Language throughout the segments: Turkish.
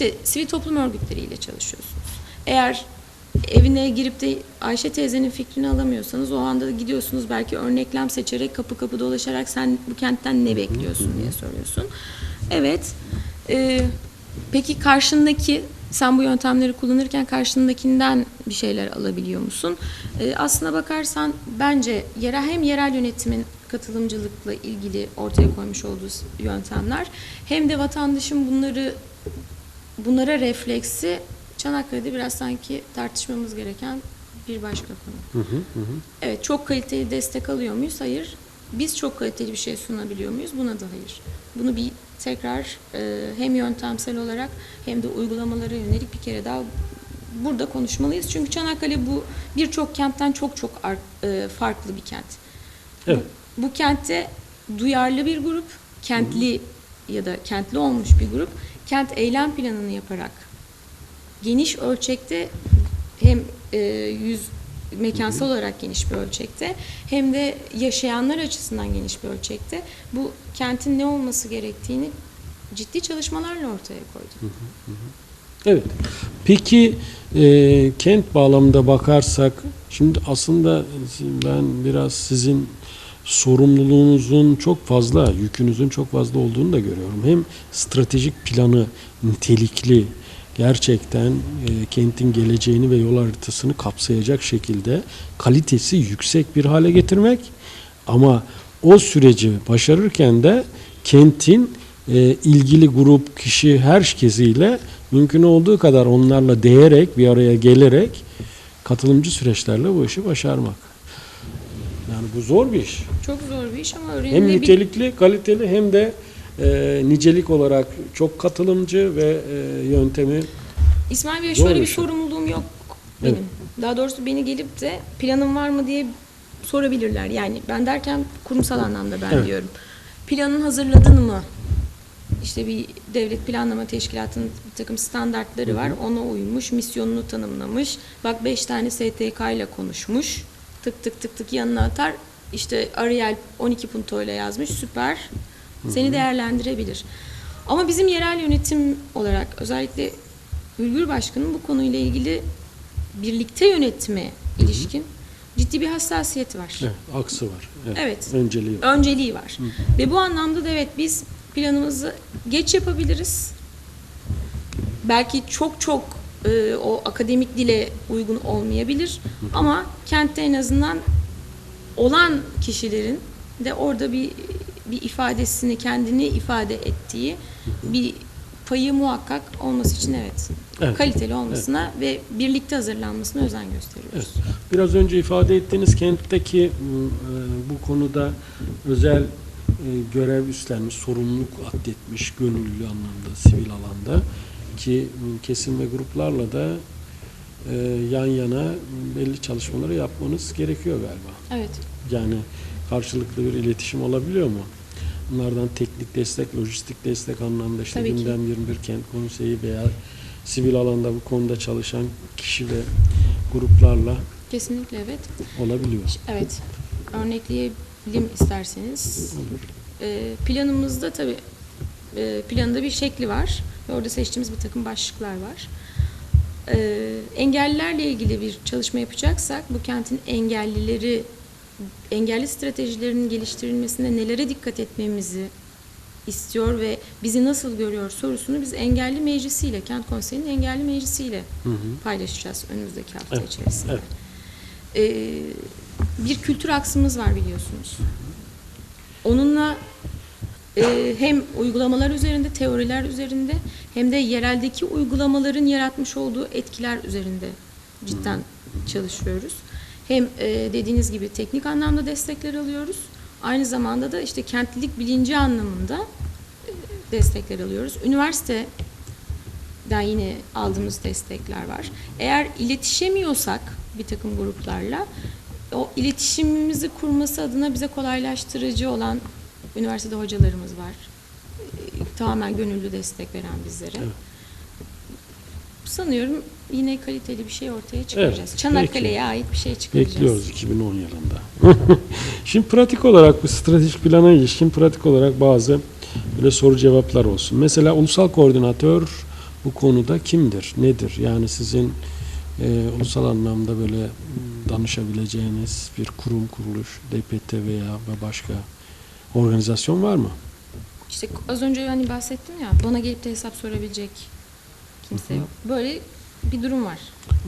işte sivil toplum örgütleriyle çalışıyorsunuz. Eğer evine girip de Ayşe teyzenin fikrini alamıyorsanız o anda gidiyorsunuz belki örneklem seçerek kapı kapı dolaşarak sen bu kentten ne bekliyorsun diye soruyorsun. Evet. e, peki karşındaki sen bu yöntemleri kullanırken karşındakinden bir şeyler alabiliyor musun? E, aslına bakarsan bence yerel hem yerel yönetimin katılımcılıkla ilgili ortaya koymuş olduğu yöntemler hem de vatandaşın bunları bunlara refleksi Çanakkale'de biraz sanki tartışmamız gereken bir başka konu. Hı hı hı. hı. Evet çok kaliteli destek alıyor muyuz? Hayır. Biz çok kaliteli bir şey sunabiliyor muyuz? Buna da hayır. Bunu bir tekrar e, hem yöntemsel olarak hem de uygulamalara yönelik bir kere daha burada konuşmalıyız. Çünkü Çanakkale bu birçok kentten çok çok ar- e, farklı bir kent. Evet. Bu, bu kentte duyarlı bir grup, kentli ya da kentli olmuş bir grup kent eylem planını yaparak geniş ölçekte hem e, yüz mekansal olarak geniş bir ölçekte hem de yaşayanlar açısından geniş bir ölçekte bu kentin ne olması gerektiğini ciddi çalışmalarla ortaya koydu. Evet. Peki e, kent bağlamında bakarsak şimdi aslında ben biraz sizin sorumluluğunuzun çok fazla, yükünüzün çok fazla olduğunu da görüyorum. Hem stratejik planı nitelikli gerçekten e, kentin geleceğini ve yol haritasını kapsayacak şekilde kalitesi yüksek bir hale getirmek ama o süreci başarırken de kentin e, ilgili grup, kişi herkesiyle mümkün olduğu kadar onlarla değerek, bir araya gelerek katılımcı süreçlerle bu işi başarmak. Yani bu zor bir iş. Çok zor bir iş ama Hem öğrenimde bir nitelikli, kaliteli hem de e, nicelik olarak çok katılımcı ve e, yöntemi İsmail Bey şöyle bir şey. sorumluluğum yok benim. Evet. Daha doğrusu beni gelip de planın var mı diye sorabilirler. Yani ben derken kurumsal anlamda ben Evet. diyorum. Planın hazırladın mı? İşte bir devlet planlama teşkilatının bir takım standartları var. Ona uymuş, misyonunu tanımlamış. Bak beş tane STK ile konuşmuş. Tık tık tık tık yanına atar. İşte Ariel 12 punto ile yazmış. Süper. Seni değerlendirebilir. Ama bizim yerel yönetim olarak özellikle Ülgür Başkan'ın bu konuyla ilgili birlikte yönetme ilişkin ciddi bir hassasiyeti var. evet, aksı var. Evet. Evet. Önceliği var. Önceliği var. Ve bu anlamda da evet biz planımızı geç yapabiliriz. Belki çok çok e, o akademik dile uygun olmayabilir ama kentte en azından olan kişilerin de orada bir bir ifadesini kendini ifade ettiği bir payı muhakkak olması için evet, Evet. kaliteli olmasına ve birlikte hazırlanmasına özen gösteriyoruz. Evet. Biraz önce ifade ettiğiniz kentteki m, e, bu konuda özel e, görev üstlenmiş, sorumluluk atletmiş, gönüllü anlamda, sivil alanda ki kesim ve gruplarla da e, yan yana belli çalışmaları yapmanız gerekiyor galiba. Evet. Yani karşılıklı bir iletişim olabiliyor mu? Bunlardan teknik destek, lojistik destek anlamda işte Tabii ki. gündem 21 kent konseyi veya sivil alanda bu konuda çalışan kişi ve gruplarla Kesinlikle evet. olabiliyor. Evet. Örnekleyelim isterseniz. Ee, planımızda tabii e, planında bir şekli var. Ve orada seçtiğimiz bir takım başlıklar var. Ee, engellilerle ilgili bir çalışma yapacaksak bu kentin engellileri engelli stratejilerinin geliştirilmesine nelere dikkat etmemizi istiyor ve bizi nasıl görüyor sorusunu biz engelli meclisiyle, kent konseyinin engelli meclisiyle Hı hı. paylaşacağız önümüzdeki hafta Evet, içerisinde. evet. Ee, bir kültür aksımız var biliyorsunuz. Onunla e, hem uygulamalar üzerinde, teoriler üzerinde hem de yereldeki uygulamaların yaratmış olduğu etkiler üzerinde cidden çalışıyoruz. Hem e, dediğiniz gibi teknik anlamda destekler alıyoruz. Aynı zamanda da işte kentlilik bilinci anlamında e, destekler alıyoruz. Üniversite den yine aldığımız destekler var. Eğer iletişemiyorsak bir takım gruplarla o iletişimimizi kurması adına bize kolaylaştırıcı olan üniversitede hocalarımız var. Ee, Tamamen gönüllü destek veren bizlere. Evet. Sanıyorum yine kaliteli bir şey ortaya çıkaracağız. Evet, Çanakkale'ye ait bir şey çıkaracağız. Bekliyoruz 2010 yılında. Şimdi pratik olarak bu stratejik plana ilişkin pratik olarak bazı böyle soru cevaplar olsun. Mesela ulusal koordinatör bu konuda kimdir, nedir? Yani sizin e, ulusal anlamda böyle danışabileceğiniz bir kurum, kuruluş, DPT veya başka organizasyon var mı? İşte az önce hani bahsettim ya bana gelip de hesap sorabilecek kimse yok. Böyle bir durum var.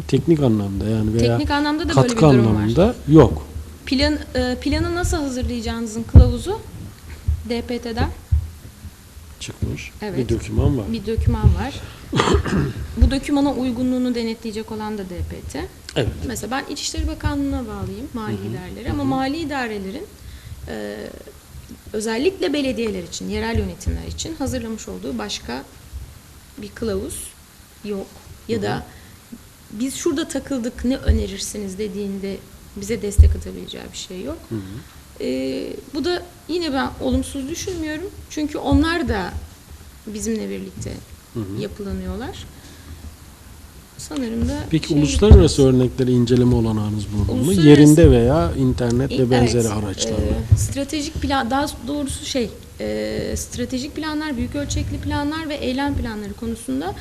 Teknik anlamda yani veya Teknik anlamda da böyle bir katkı durum var. anlamında yok. Plan, e, planı nasıl hazırlayacağınızın kılavuzu DPT'den Çıkmış. Evet. Bir doküman var. bir doküman var. Bu dokümana uygunluğunu denetleyecek olan da DPT. Evet. Mesela ben İçişleri Bakanlığı'na bağlıyım mali idareleri ama mali idarelerin e, özellikle belediyeler için, yerel yönetimler için hazırlamış olduğu başka bir kılavuz yok. Ya da biz şurada takıldık ne önerirsiniz dediğinde bize destek atabileceği bir şey yok. Hı hı. E, bu da yine ben olumsuz düşünmüyorum. Çünkü onlar da bizimle birlikte Hı hı. yapılanıyorlar. Sanırım da Peki şey- uluslararası örnekleri inceleme olanağınız bulundu mu? Yerinde veya internet ve Evet, benzeri araçlarla. e, stratejik plan, daha doğrusu şey, e, stratejik planlar, büyük ölçekli planlar ve eylem planları konusunda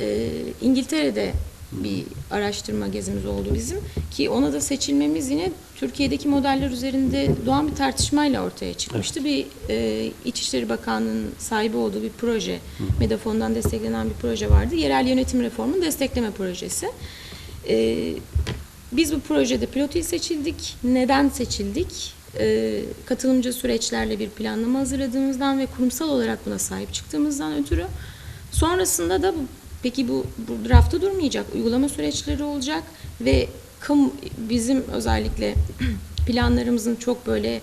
e, İngiltere'de bir araştırma gezimiz oldu bizim ki ona da seçilmemiz yine Türkiye'deki modeller üzerinde doğan bir tartışmayla ortaya çıkmıştı. Bir e, İçişleri Bakanlığı'nın sahibi olduğu bir proje, Medafon'dan desteklenen bir proje vardı. Yerel yönetim reformunun destekleme projesi. E, biz bu projede pilot il seçildik. Neden seçildik? Ee, katılımcı süreçlerle bir planlama hazırladığımızdan ve kurumsal olarak buna sahip çıktığımızdan ötürü. Sonrasında da bu, peki bu, bu draftta durmayacak. Uygulama süreçleri olacak ve kamu, bizim özellikle planlarımızın çok böyle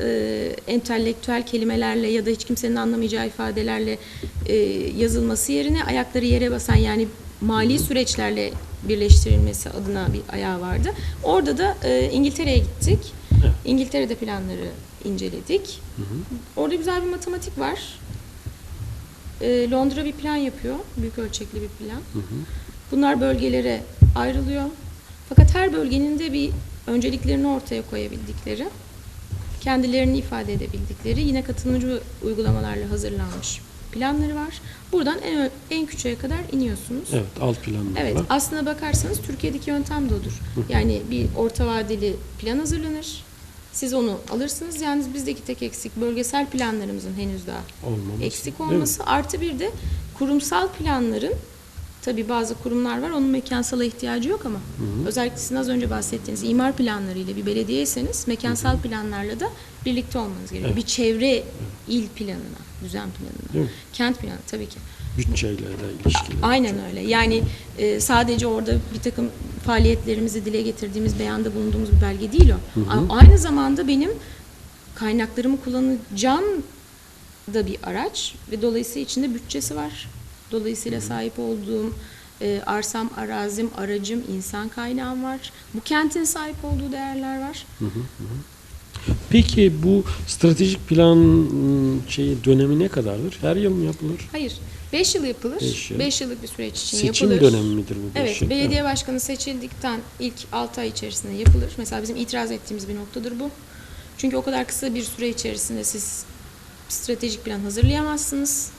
e, entelektüel kelimelerle ya da hiç kimsenin anlamayacağı ifadelerle e, yazılması yerine ayakları yere basan yani mali süreçlerle birleştirilmesi adına bir ayağı vardı. Orada da e, İngiltere'ye gittik. Evet. İngiltere'de planları inceledik. Orada güzel bir matematik var. E, Londra bir plan yapıyor. Büyük ölçekli bir plan. Bunlar bölgelere ayrılıyor. Fakat her bölgenin de bir önceliklerini ortaya koyabildikleri, kendilerini ifade edebildikleri yine katılımcı uygulamalarla hazırlanmış planları var. Buradan en, en küçüğe kadar iniyorsunuz. Evet, alt planlar Evet, var. aslına bakarsanız Türkiye'deki yöntem de odur. Yani bir orta vadeli plan hazırlanır. Siz onu alırsınız. Yalnız bizdeki tek eksik bölgesel planlarımızın henüz daha Olmaması. eksik olması. Artı bir de kurumsal planların tabii bazı kurumlar var onun mekansala ihtiyacı yok ama özellikle sizin az önce bahsettiğiniz imar planlarıyla bir belediyeyseniz mekansal planlarla da birlikte olmanız gerekiyor. Evet. Bir çevre il planına, düzen planına, kent planı tabii ki. Bütçeyle de ilişkili. Aynen öyle. Yani e, sadece orada bir takım faaliyetlerimizi dile getirdiğimiz, beyanda bulunduğumuz bir belge değil o. A- Aynı zamanda benim kaynaklarımı kullanacağım da bir araç ve dolayısıyla içinde bütçesi var. Dolayısıyla sahip olduğum e, arsam, arazim, aracım, insan kaynağım var. Bu kentin sahip olduğu değerler var. Peki bu stratejik plan ım, şeyi dönemi ne kadardır? Her yıl mı yapılır? Hayır. 5 yıl yapılır. Beş 5 yıl. yıllık bir süreç için Seçim yapılır. dönemi midir bu? beş Evet, yıl? belediye başkanı seçildikten ilk 6 ay içerisinde yapılır. Mesela bizim itiraz ettiğimiz bir noktadır bu. Çünkü o kadar kısa bir süre içerisinde siz stratejik plan hazırlayamazsınız.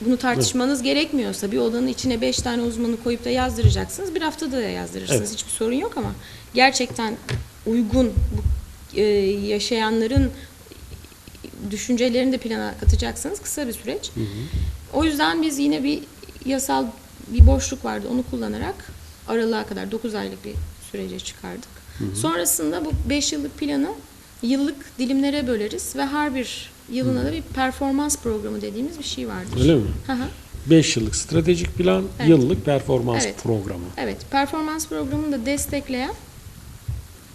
Bunu tartışmanız gerekmiyorsa bir odanın içine 5 tane uzmanı koyup da yazdıracaksınız. Bir haftada da yazdırırsınız. Evet. Hiçbir sorun yok ama gerçekten uygun bu e, yaşayanların düşüncelerini de plana katacaksınız. Kısa bir süreç. O yüzden biz yine bir yasal bir boşluk vardı. Onu kullanarak aralığa kadar 9 aylık bir sürece çıkardık. Sonrasında bu 5 yıllık planı yıllık dilimlere böleriz ve her bir yılına da bir performans programı dediğimiz bir şey vardır. Öyle mi? Hı hı. 5 yıllık stratejik plan, Evet. yıllık performans Evet. programı. Evet, performans programını da destekleyen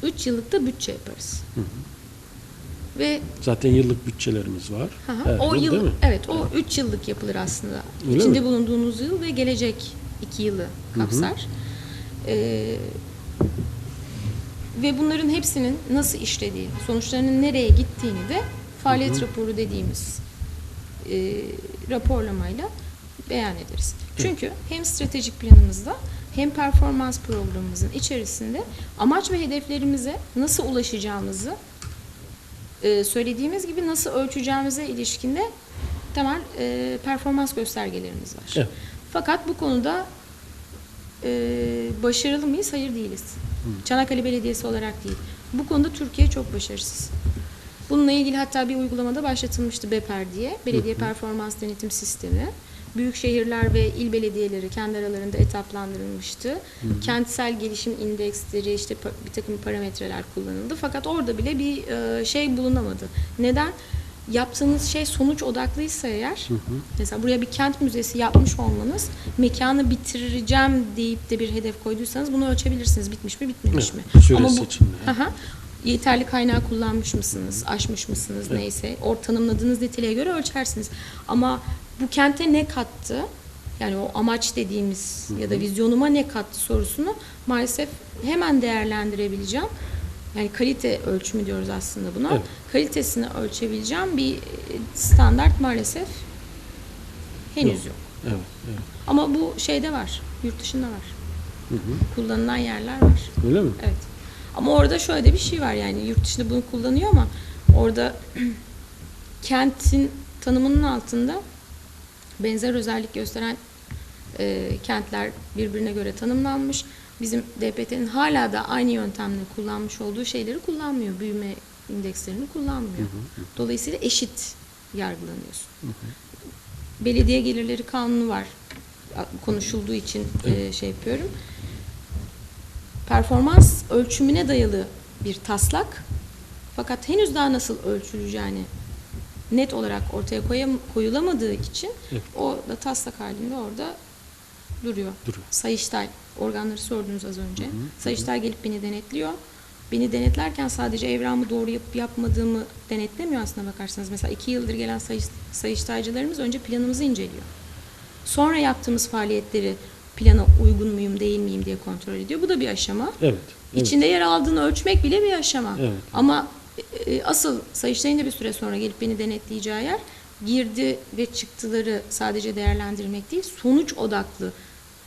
3 yıllık da bütçe yaparız. Ve Zaten yıllık bütçelerimiz var. Hı hı. Her o yıl, yıl, değil mi? evet o 3 yıllık yapılır aslında. Öyle İçinde mi? bulunduğunuz yıl ve gelecek 2 yılı kapsar. Ee, ve bunların hepsinin nasıl işlediği, sonuçlarının nereye gittiğini de faaliyet raporu dediğimiz e, raporlamayla beyan ederiz. Çünkü hem stratejik planımızda hem performans programımızın içerisinde amaç ve hedeflerimize nasıl ulaşacağımızı e, söylediğimiz gibi nasıl ölçeceğimize ilişkinde temel e, performans göstergelerimiz var. Evet. Fakat bu konuda e, başarılı mıyız? Hayır değiliz. Çanakkale Belediyesi olarak değil. Bu konuda Türkiye çok başarısız. Bununla ilgili hatta bir uygulamada başlatılmıştı BEPER diye. Belediye Performans Denetim Sistemi. Büyük şehirler ve il belediyeleri kendi aralarında etaplandırılmıştı. Kentsel gelişim indeksleri, işte bir takım parametreler kullanıldı. Fakat orada bile bir e, şey bulunamadı. Neden? Yaptığınız şey sonuç odaklıysa eğer, mesela buraya bir kent müzesi yapmış olmanız, mekanı bitireceğim deyip de bir hedef koyduysanız bunu ölçebilirsiniz. Bitmiş mi, bitmemiş Evet, mi? süresi bu, içinde. Aha, yeterli kaynağı kullanmış mısınız, aşmış mısınız neyse, or tanımladığınız niteliğe göre ölçersiniz. Ama bu kente ne kattı? Yani o amaç dediğimiz ya da vizyonuma ne kattı sorusunu maalesef hemen değerlendirebileceğim. Yani kalite ölçümü diyoruz aslında buna. Evet. Kalitesini ölçebileceğim bir standart maalesef henüz Yok. yok. Evet, evet. Ama bu şeyde var, yurt dışında var. Hı hı. Kullanılan yerler var. Öyle mi? Evet. Ama orada şöyle de bir şey var yani yurt dışında bunu kullanıyor ama orada kentin tanımının altında benzer özellik gösteren e, kentler birbirine göre tanımlanmış. Bizim DPT'nin hala da aynı yöntemle kullanmış olduğu şeyleri kullanmıyor. Büyüme indekslerini kullanmıyor. Dolayısıyla eşit yargılanıyorsun. Belediye gelirleri kanunu var. Konuşulduğu için e, şey yapıyorum performans ölçümüne dayalı bir taslak. Fakat henüz daha nasıl ölçüleceğini net olarak ortaya koyam- koyulamadığı için Evet. o da taslak halinde orada duruyor. Duruyor. Sayıştay organları sordunuz az önce. Sayıştay gelip beni denetliyor. Beni denetlerken sadece evramı doğru yapıp yapmadığımı denetlemiyor aslına bakarsanız. Mesela iki yıldır gelen sayış, sayıştaycılarımız önce planımızı inceliyor. Sonra yaptığımız faaliyetleri plana uygun muyum değil miyim diye kontrol ediyor. Bu da bir aşama. Evet. evet. İçinde yer aldığını ölçmek bile bir aşama. Evet. Ama asıl Sayıştay'ın da bir süre sonra gelip beni denetleyeceği yer girdi ve çıktıları sadece değerlendirmek değil, sonuç odaklı.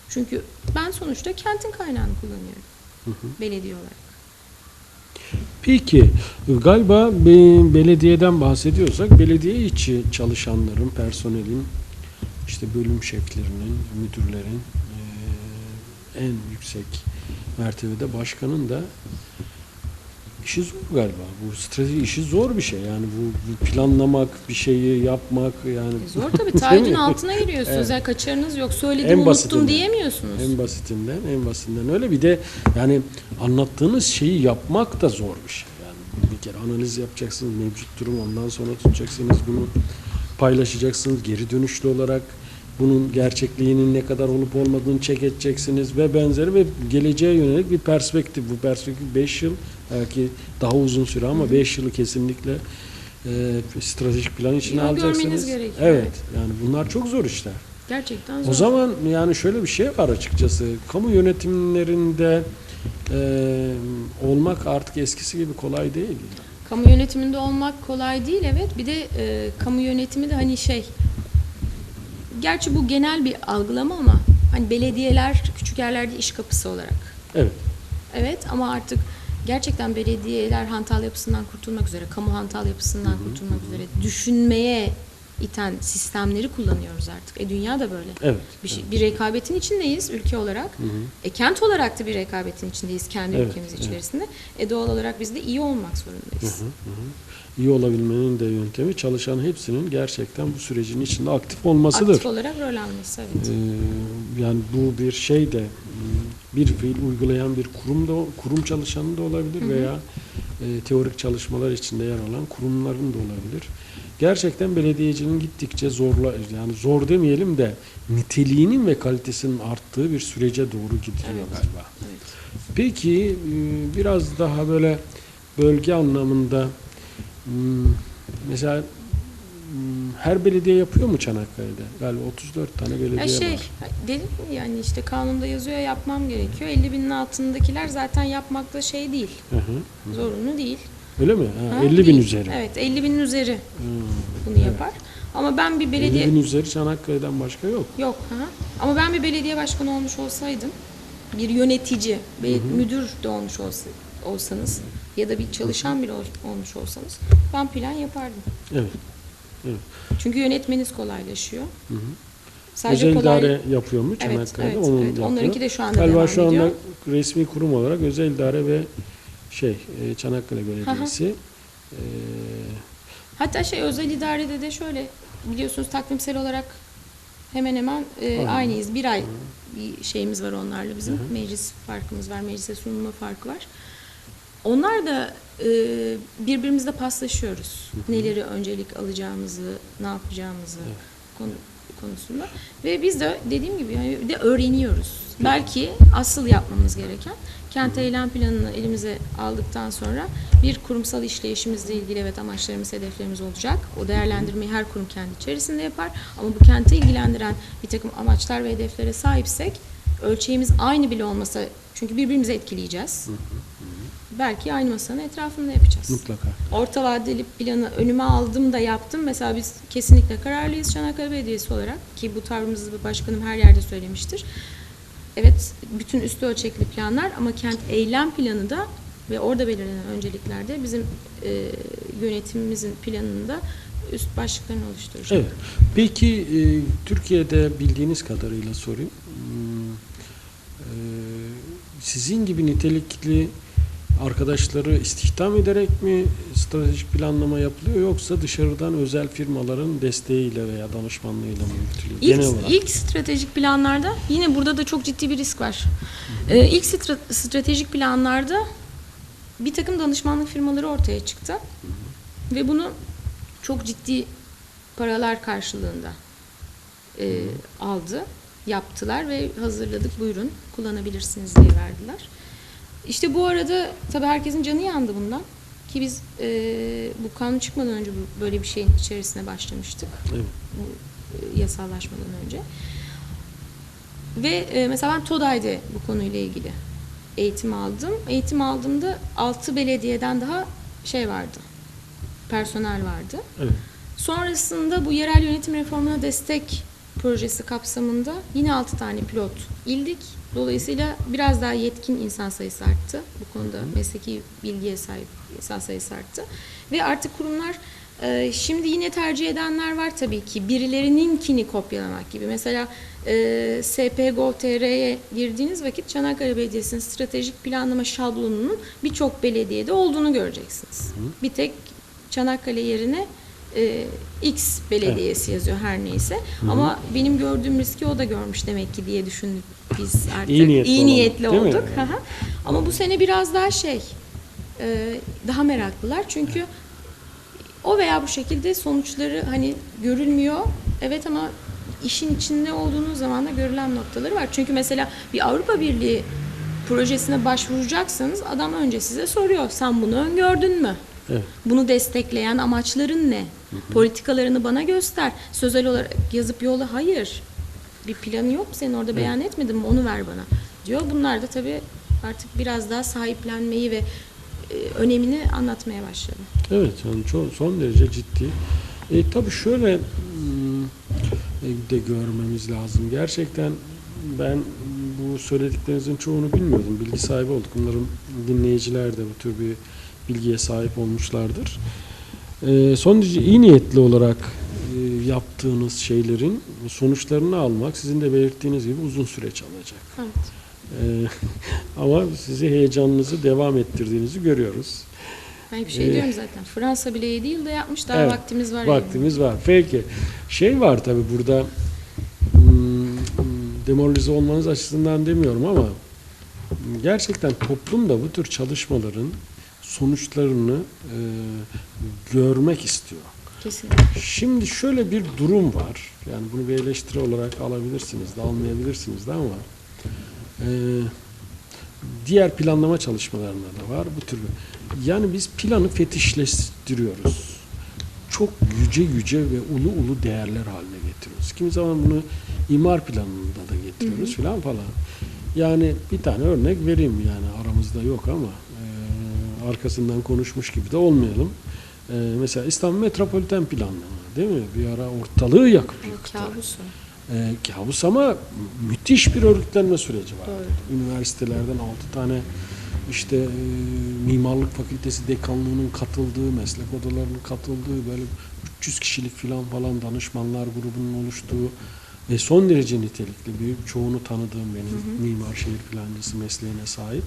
Çünkü ben sonuçta kentin kaynağını kullanıyorum. Belediye olarak. Peki galiba belediyeden bahsediyorsak belediye içi çalışanların, personelin, işte bölüm şeflerinin, müdürlerin en yüksek mertebede başkanın da işi zor galiba. Bu strateji işi zor bir şey. Yani bu, bu planlamak, bir şeyi yapmak yani E Zor tabii. Taahhüdün altına giriyorsunuz. Evet. Yani kaçarınız yok. Söyledim En unuttum basitinden. diyemiyorsunuz. En basitinden, en basitinden öyle. Bir de yani anlattığınız şeyi yapmak da zor bir şey. Yani bir kere analiz yapacaksınız, mevcut durum ondan sonra tutacaksınız bunu paylaşacaksınız geri dönüşlü olarak bunun gerçekliğinin ne kadar olup olmadığını çek edeceksiniz ve benzeri ve geleceğe yönelik bir perspektif. Bu perspektif 5 yıl belki daha uzun süre ama 5 yılı kesinlikle e, stratejik plan içine alacaksınız. gerekiyor, Evet. evet. Yani bunlar çok zor işler. Gerçekten zor. O zaman yani şöyle bir şey var açıkçası. Kamu yönetimlerinde e, olmak artık eskisi gibi kolay değil. Kamu yönetiminde olmak kolay değil evet. Bir de e, kamu yönetimi de hani şey gerçi bu genel bir algılama ama hani belediyeler küçük yerlerde iş kapısı olarak. Evet. Evet ama artık gerçekten belediyeler hantal yapısından kurtulmak üzere, kamu hantal yapısından kurtulmak üzere düşünmeye iten sistemleri kullanıyoruz artık. E dünya da böyle. Evet. Bir, şey, bir rekabetin içindeyiz ülke olarak. E kent olarak da bir rekabetin içindeyiz kendi Evet, ülkemiz evet. içerisinde. E doğal olarak biz de iyi olmak zorundayız. İyi olabilmenin de yöntemi çalışan hepsinin gerçekten bu sürecin içinde aktif olmasıdır. Aktif olarak rol alması evet. Ee, yani bu bir şey de bir fiil uygulayan bir kurum da kurum çalışanı da olabilir veya e, teorik çalışmalar içinde yer alan kurumların da olabilir. Gerçekten belediyecinin gittikçe zorla yani zor demeyelim de niteliğinin ve kalitesinin arttığı bir sürece doğru gidiyor Evet. galiba. evet. Peki e, biraz daha böyle bölge anlamında mesela hmm, her belediye yapıyor mu Çanakkale'de? Galiba 34 tane belediye Ya şey, var. dedim ya yani işte kanunda yazıyor yapmam gerekiyor. 50 binin altındakiler zaten yapmakta şey değil, Hı hı. zorunlu değil. Öyle mi? Ha, Ha, 50 bin değil. üzeri. Evet 50 binin üzeri Hmm, bunu evet. yapar. Ama ben bir 50 belediye... bin üzeri Çanakkale'den başka yok. Yok. Hı. Ama ben bir belediye başkanı olmuş olsaydım, bir yönetici, bir müdür de olmuş olsa, olsanız ya da bir çalışan ol- olmuş olsanız ben plan yapardım. Evet. Evet. Çünkü yönetmeniz kolaylaşıyor. Hı hı. Sadece özel kolay... idare yapıyor mu Evet, Çanakkale'de? evet, Onun evet. yapıyor. Onlarınki de şu anda Galiba devam şu anda ediyor. resmi kurum olarak özel idare ve şey e, Çanakkale Belediyesi. e, Hatta şey özel idarede de şöyle biliyorsunuz takvimsel olarak hemen hemen e, Aynen. aynıyız. Bir ay bir şeyimiz var onlarla bizim. Meclis farkımız var. Meclise sunulma farkı var. Onlar da e, birbirimizle paslaşıyoruz. Neleri öncelik alacağımızı, ne yapacağımızı konu, konusunda. Ve biz de dediğim gibi yani de öğreniyoruz. Belki asıl yapmamız gereken kent eylem planını elimize aldıktan sonra bir kurumsal işleyişimizle ilgili evet amaçlarımız, hedeflerimiz olacak. O değerlendirmeyi her kurum kendi içerisinde yapar. Ama bu kenti ilgilendiren bir takım amaçlar ve hedeflere sahipsek ölçeğimiz aynı bile olmasa çünkü birbirimizi etkileyeceğiz. Belki aynı masanın etrafında yapacağız. mutlaka. Orta vadeli planı önüme aldım da yaptım. Mesela biz kesinlikle kararlıyız Çanakkale Belediyesi olarak ki bu tavrımızı başkanım her yerde söylemiştir. Evet bütün üstü ölçekli planlar ama kent eylem planı da ve orada belirlenen önceliklerde bizim e, yönetimimizin planında üst başlıklarını oluşturacak. Evet. Peki e, Türkiye'de bildiğiniz kadarıyla sorayım. Hmm, e, sizin gibi nitelikli arkadaşları istihdam ederek mi stratejik planlama yapılıyor yoksa dışarıdan özel firmaların desteğiyle veya danışmanlığıyla mı yürütülüyor? İlk, Genel olarak. ilk stratejik planlarda yine burada da çok ciddi bir risk var. Ee, ilk stra- stratejik planlarda bir takım danışmanlık firmaları ortaya çıktı. Ve bunu çok ciddi paralar karşılığında e, aldı, yaptılar ve hazırladık buyurun kullanabilirsiniz diye verdiler. İşte bu arada tabii herkesin canı yandı bundan. Ki biz e, bu kanun çıkmadan önce böyle bir şeyin içerisine başlamıştık Evet. bu e, yasallaşmadan önce. Ve e, mesela ben TODAY'da bu konuyla ilgili eğitim aldım. Eğitim aldığımda 6 belediyeden daha şey vardı. Personel vardı. Evet. Sonrasında bu yerel yönetim reformuna destek projesi kapsamında yine 6 tane pilot ildik. Dolayısıyla biraz daha yetkin insan sayısı arttı. Bu konuda mesleki bilgiye sahip insan sayısı arttı. Ve artık kurumlar e, şimdi yine tercih edenler var tabii ki. Birilerininkini kopyalamak gibi. Mesela e, SPGO.tr'ye girdiğiniz vakit Çanakkale Belediyesi'nin stratejik planlama şablonunun birçok belediyede olduğunu göreceksiniz. Bir tek Çanakkale yerine e, X belediyesi yazıyor her neyse. Ama benim gördüğüm riski o da görmüş demek ki diye düşündük biz artık. İyi niyetli olalım, niyetli mi? olduk. Ama bu sene biraz daha şey e, daha meraklılar çünkü o veya bu şekilde sonuçları hani görülmüyor. Evet ama işin içinde olduğunuz zaman da görülen noktaları var. Çünkü mesela bir Avrupa Birliği projesine başvuracaksanız adam önce size soruyor. Sen bunu öngördün mü? Evet. Bunu destekleyen amaçların ne? Politikalarını bana göster. Sözel olarak yazıp yolla. Hayır. Bir planı yok mu senin orada beyan etmedin mi? Onu ver bana. Diyor. Bunlar da tabii artık biraz daha sahiplenmeyi ve e, önemini anlatmaya başladı. Evet, yani çok, son derece ciddi. E, tabii şöyle e, de görmemiz lazım. Gerçekten ben bu söylediklerinizin çoğunu bilmiyordum. Bilgi sahibi olduk. Umarım dinleyiciler de bu tür bir bilgiye sahip olmuşlardır. E, son derece iyi niyetli olarak e, yaptığınız şeylerin sonuçlarını almak sizin de belirttiğiniz gibi uzun süreç alacak. Evet. E, ama sizi heyecanınızı devam ettirdiğinizi görüyoruz. Ben hep şey Ee, diyorum zaten. Fransa bile iyi değil de yapmış. Daha Evet, vaktimiz var. Vaktimiz var. Peki. Şey var tabi burada hmm, demoralize olmanız açısından demiyorum ama gerçekten toplum da bu tür çalışmaların sonuçlarını e, görmek istiyor. Kesinlikle. Şimdi şöyle bir durum var. Yani bunu bir eleştiri olarak alabilirsiniz de almayabilirsiniz de ama e, diğer planlama çalışmalarında da var bu tür. Yani biz planı fetişleştiriyoruz. Çok yüce yüce ve ulu ulu değerler haline getiriyoruz. Kimi zaman bunu imar planında da getiriyoruz filan falan. Yani bir tane örnek vereyim yani aramızda yok ama arkasından konuşmuş gibi de olmayalım. E, mesela İstanbul Metropoliten Planlama değil mi? Bir ara ortalığı yakıp yıktı. kabus o. E, kabus ama müthiş bir örgütlenme süreci var. Üniversitelerden 6 tane işte e, mimarlık fakültesi dekanlığının katıldığı, meslek odalarının katıldığı böyle 300 kişilik filan falan danışmanlar grubunun oluştuğu ve son derece nitelikli büyük çoğunu tanıdığım benim mimar şehir plancısı mesleğine sahip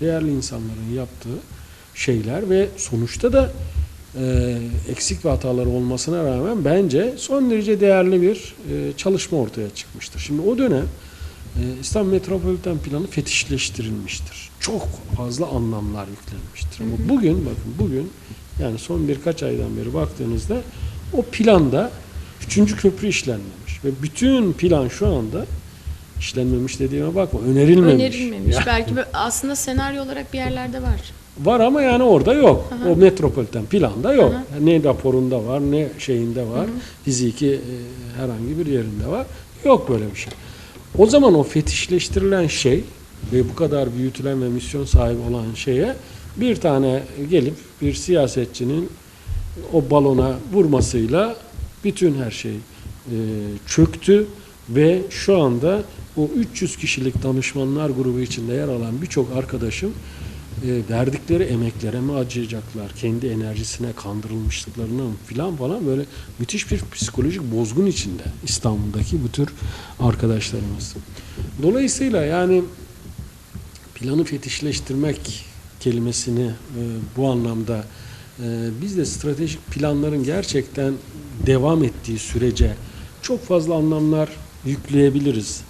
değerli insanların yaptığı şeyler ve sonuçta da e, eksik ve hataları olmasına rağmen bence son derece değerli bir e, çalışma ortaya çıkmıştır. Şimdi o dönem e, İstanbul Metropoliten Planı fetişleştirilmiştir. Çok fazla anlamlar yüklenmiştir. Ama bugün bakın bugün yani son birkaç aydan beri baktığınızda o planda üçüncü köprü işlenmemiş ve bütün plan şu anda işlenmemiş dediğime bakma önerilmemiş. Önerilmemiş. Ya- Belki aslında senaryo olarak bir yerlerde var. Var ama yani orada yok. Aha. O metropoliten planda yok. Aha. Ne raporunda var, ne şeyinde var. Fiziki e, herhangi bir yerinde var. Yok böyle bir şey. O zaman o fetişleştirilen şey ve bu kadar büyütülen ve misyon sahibi olan şeye bir tane gelip bir siyasetçinin o balona vurmasıyla bütün her şey e, çöktü ve şu anda o 300 kişilik danışmanlar grubu içinde yer alan birçok arkadaşım e, verdikleri emeklere mi acıyacaklar, kendi enerjisine kandırılmışlıklarına mı filan falan böyle müthiş bir psikolojik bozgun içinde İstanbul'daki bu tür arkadaşlarımız. Dolayısıyla yani planı fetişleştirmek kelimesini e, bu anlamda e, biz de stratejik planların gerçekten devam ettiği sürece çok fazla anlamlar yükleyebiliriz.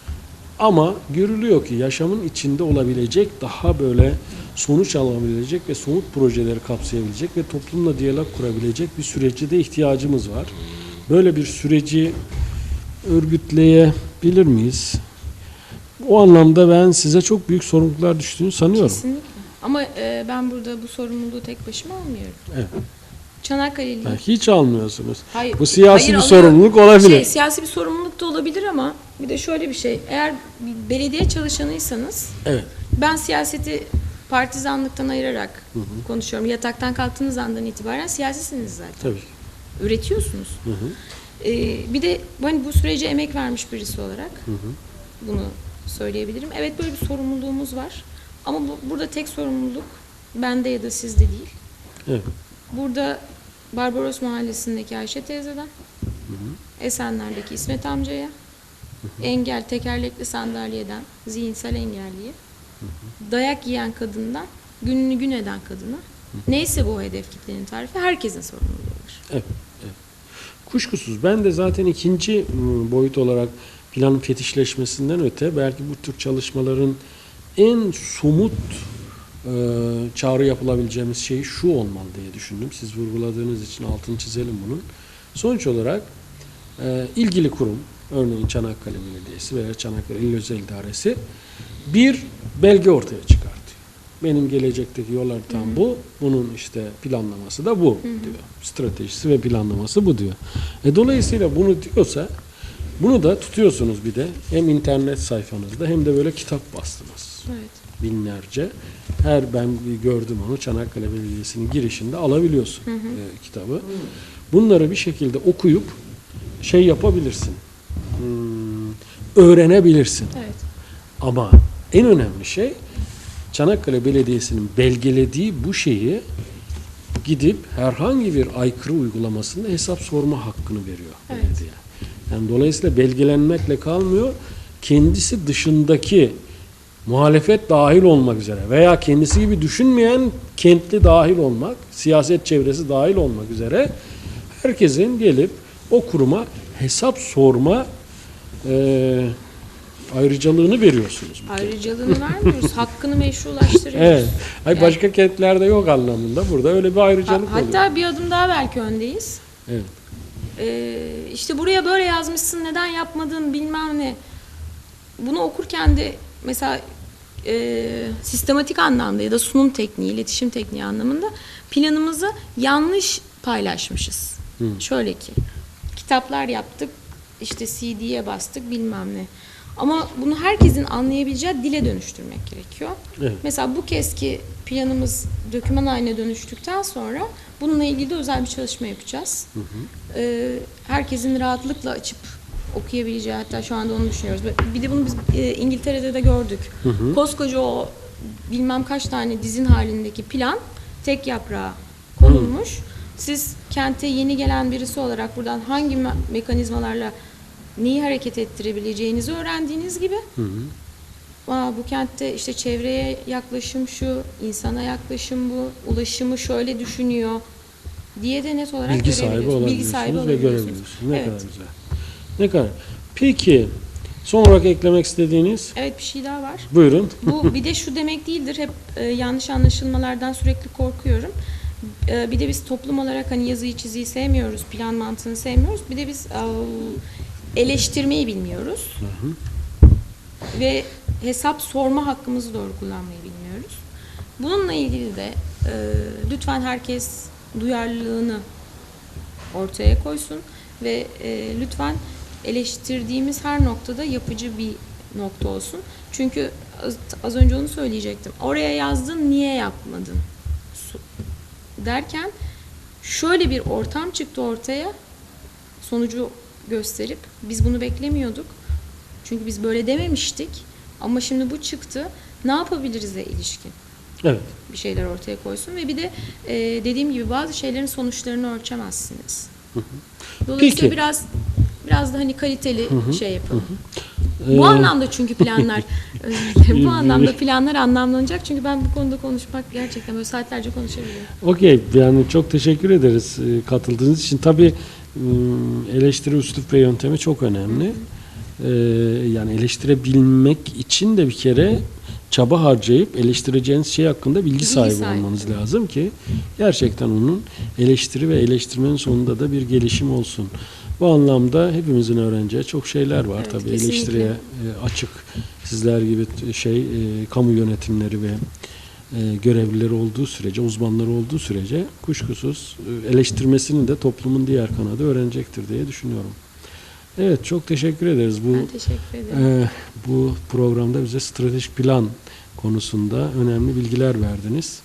Ama görülüyor ki yaşamın içinde olabilecek daha böyle sonuç alabilecek ve somut projeleri kapsayabilecek ve toplumla diyalog kurabilecek bir sürece de ihtiyacımız var. Böyle bir süreci örgütleyebilir miyiz? O anlamda ben size çok büyük sorumluluklar düştüğünü sanıyorum. Kesinlikle. Ama e, ben burada bu sorumluluğu tek başıma almıyorum. Evet. Çanakkale'li hiç almıyorsunuz. Hayır. Bu siyasi hayır, bir alıyorum. sorumluluk olabilir. Şey, siyasi bir sorumluluk da olabilir ama bir de şöyle bir şey. Eğer bir belediye çalışanıysanız Evet. ben siyaseti partizanlıktan ayırarak konuşuyorum. Yataktan kalktığınız andan itibaren siyasisiniz zaten. Tabii. Üretiyorsunuz. Hı hı. Ee, bir de hani bu sürece emek vermiş birisi olarak Hı hı. bunu söyleyebilirim. Evet böyle bir sorumluluğumuz var. Ama bu, burada tek sorumluluk bende ya da sizde değil. Evet. Burada Barbaros Mahallesi'ndeki Ayşe teyzeden, Esenler'deki İsmet amcaya, engel tekerlekli sandalyeden zihinsel engelliye, dayak yiyen kadından gününü gün eden kadına, neyse bu hedef kitlenin tarifi herkesin sorumluluğu var. Evet, evet. Kuşkusuz ben de zaten ikinci ıı, boyut olarak planın fetişleşmesinden öte belki bu tür çalışmaların en somut e, çağrı yapılabileceğimiz şey şu olmalı diye düşündüm. Siz vurguladığınız için altını çizelim bunun. Sonuç olarak e, ilgili kurum, örneğin Çanakkale Belediyesi veya Çanakkale İl Özel İdaresi bir belge ortaya çıkartıyor. Benim gelecekteki yol haritam bu, bunun işte planlaması da bu diyor. Stratejisi ve planlaması bu diyor. E, dolayısıyla bunu diyorsa bunu da tutuyorsunuz bir de hem internet sayfanızda hem de böyle kitap bastınız Evet. binlerce. Her ben gördüm onu Çanakkale Belediyesi'nin girişinde alabiliyorsun e, kitabı. Bunları bir şekilde okuyup şey yapabilirsin. Öğrenebilirsin. Evet. Ama en önemli şey Çanakkale Belediyesi'nin belgelediği bu şeyi gidip herhangi bir aykırı uygulamasında hesap sorma hakkını veriyor Evet. belediye. Yani dolayısıyla belgelenmekle kalmıyor. Kendisi dışındaki muhalefet dahil olmak üzere veya kendisi gibi düşünmeyen kentli dahil olmak, siyaset çevresi dahil olmak üzere herkesin gelip o kuruma hesap sorma e, ayrıcalığını veriyorsunuz. Ayrıcalığını vermiyoruz, hakkını meşrulaştırıyoruz. Evet. Ay Yani- başka kentlerde yok anlamında. Burada öyle bir Ha- ayrıcalık oluyor. hatta bir adım daha belki öndeyiz. Evet. Ee, işte buraya böyle yazmışsın neden yapmadın bilmem ne. Bunu okurken de mesela e, sistematik anlamda ya da sunum tekniği, iletişim tekniği anlamında planımızı yanlış paylaşmışız. Hı. Şöyle ki kitaplar yaptık, işte CD'ye bastık bilmem ne. Ama bunu herkesin anlayabileceği dile dönüştürmek gerekiyor. Evet. Mesela bu keski planımız doküman haline dönüştükten sonra bununla ilgili de özel bir çalışma yapacağız. Ee, herkesin rahatlıkla açıp okuyabileceği hatta şu anda onu düşünüyoruz. Bir de bunu biz e, İngiltere'de de gördük. Koskoca o bilmem kaç tane dizin halindeki plan tek yaprağa konulmuş. Siz kente yeni gelen birisi olarak buradan hangi me- mekanizmalarla neyi hareket ettirebileceğinizi öğrendiğiniz gibi Aa, bu kentte işte çevreye yaklaşım şu, insana yaklaşım bu, ulaşımı şöyle düşünüyor diye de net olarak Bilgi sahibi olabiliyorsunuz Bilgi sahibi ve görebiliyorsunuz. Ne evet. kadar güzel. Ne kadar. Peki son olarak eklemek istediğiniz? Evet bir şey daha var. Buyurun. Bu bir de şu demek değildir. Hep e, yanlış anlaşılmalardan sürekli korkuyorum. E, bir de biz toplum olarak hani yazıyı çiziyi sevmiyoruz, plan mantığını sevmiyoruz. Bir de biz e, eleştirmeyi bilmiyoruz. Ve hesap sorma hakkımızı doğru kullanmayı bilmiyoruz. Bununla ilgili de e, lütfen herkes duyarlılığını ortaya koysun ve e, lütfen eleştirdiğimiz her noktada yapıcı bir nokta olsun. Çünkü az, az önce onu söyleyecektim. Oraya yazdın niye yapmadın? Derken şöyle bir ortam çıktı ortaya sonucu gösterip biz bunu beklemiyorduk. Çünkü biz böyle dememiştik. Ama şimdi bu çıktı. Ne yapabiliriz'e ilişkin Evet. bir şeyler ortaya koysun ve bir de e, dediğim gibi bazı şeylerin sonuçlarını ölçemezsiniz. Dolayısıyla Peki. biraz biraz da hani kaliteli şey yapalım. Ee, Bu anlamda çünkü planlar bu anlamda planlar anlamlanacak çünkü ben bu konuda konuşmak gerçekten böyle saatlerce konuşabilirim. Okey yani çok teşekkür ederiz e, katıldığınız için. Tabii eleştiri üslup ve yöntemi çok önemli. Ee, yani eleştirebilmek için de bir kere çaba harcayıp eleştireceğiniz şey hakkında bilgi, Bilgi sahibi, sahibi. olmanız lazım ki gerçekten onun eleştiri ve eleştirmenin sonunda da bir gelişim olsun. Bu anlamda hepimizin öğreneceği çok şeyler var Evet, tabii kesinlikle. eleştiriye e, açık sizler gibi şey e, kamu yönetimleri ve e, görevlileri olduğu sürece, uzmanları olduğu sürece kuşkusuz eleştirmesini de toplumun diğer kanadı öğrenecektir diye düşünüyorum. Evet çok teşekkür ederiz bu Ben teşekkür ederim. e, bu programda bize stratejik plan konusunda önemli bilgiler verdiniz.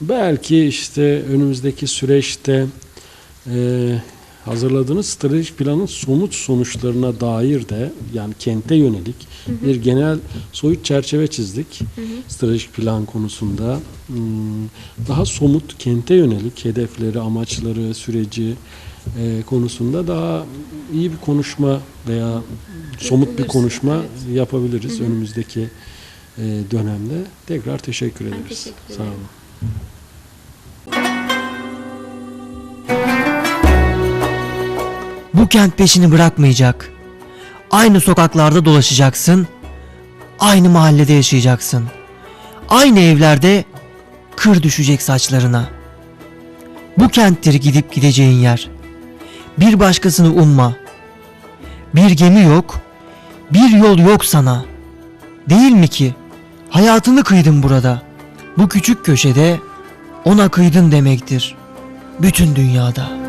Belki işte önümüzdeki süreçte e, hazırladığınız stratejik planın somut sonuçlarına dair de yani kente yönelik bir genel soyut çerçeve çizdik. Stratejik plan konusunda Hmm, daha somut kente yönelik hedefleri, amaçları, süreci e, konusunda daha iyi bir konuşma veya somut bir konuşma evet. yapabiliriz önümüzdeki e, dönemde. Tekrar teşekkür ederiz. teşekkür Sağ olun. Bu kent peşini bırakmayacak. Aynı sokaklarda dolaşacaksın. Aynı mahallede yaşayacaksın. Aynı evlerde kır düşecek saçlarına. Bu kenttir gidip gideceğin yer. Bir başkasını umma. Bir gemi yok, bir yol yok sana. Değil mi ki? Hayatını kıydın burada. Bu küçük köşede ona kıydın demektir. Bütün dünyada.